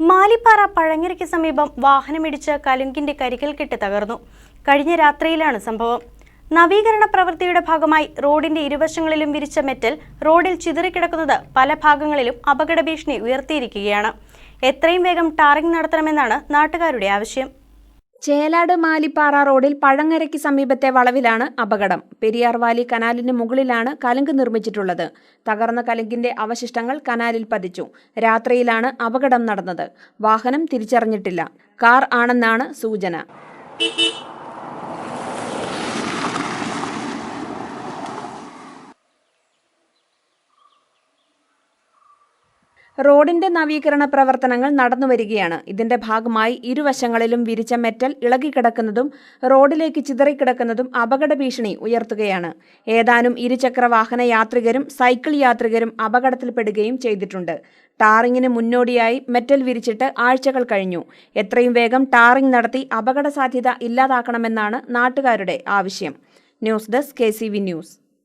മാലിപ്പാറ പഴങ്ങരയ്ക്ക് സമീപം വാഹനമിടിച്ച് കലുങ്കിന്റെ കരികൽ കെട്ട് തകർന്നു. കഴിഞ്ഞ രാത്രിയിലാണ് സംഭവം. നവീകരണ പ്രവൃത്തിയുടെ ഭാഗമായി റോഡിന്റെ ഇരുവശങ്ങളിലും വിരിച്ച മെറ്റൽ റോഡിൽ ചിതറിക്കിടക്കുന്നത് പല ഭാഗങ്ങളിലും അപകട ഭീഷണി ഉയർത്തിയിരിക്കുകയാണ്. എത്രയും വേഗം ടാറിംഗ് നടത്തണമെന്നാണ് നാട്ടുകാരുടെ ആവശ്യം. ചേലാട് മാലിപ്പാറ റോഡിൽ പഴങ്ങരയ്ക്ക് സമീപത്തെ വളവിലാണ് അപകടം. പെരിയാർ വാലി കനാലിന് മുകളിലാണ് കലുങ്ക് നിർമ്മിച്ചിട്ടുള്ളത്. തകർന്ന കലുങ്കിന്റെ അവശിഷ്ടങ്ങൾ കനാലിൽ പതിച്ചു. രാത്രിയിലാണ് അപകടം നടന്നത്. വാഹനം തിരിച്ചറിഞ്ഞിട്ടില്ല. കാർ ആണെന്നാണ് സൂചന. റോഡിന്റെ നവീകരണ പ്രവർത്തനങ്ങൾ നടന്നുവരികയാണ് ഇതിന്റെ ഭാഗമായി ഇരുവശങ്ങളിലും വിരിച്ച മെറ്റൽ ഇളകിക്കിടക്കുന്നതും റോഡിലേക്ക് ചിതറിക്കിടക്കുന്നതും അപകട ഭീഷണി ഉയർത്തുകയാണ്. ഏതാനും ഇരുചക്ര വാഹന യാത്രികരും സൈക്കിൾ യാത്രികരും അപകടത്തിൽപ്പെടുകയും ചെയ്തിട്ടുണ്ട്. ടാറിങ്ങിന് മുന്നോടിയായി മെറ്റൽ വിരിച്ചിട്ട് ആഴ്ചകൾ കഴിഞ്ഞു. എത്രയും വേഗം ടാറിംഗ് നടത്തി അപകട സാധ്യത ഇല്ലാതാക്കണമെന്നാണ് നാട്ടുകാരുടെ ആവശ്യം. News desk K news.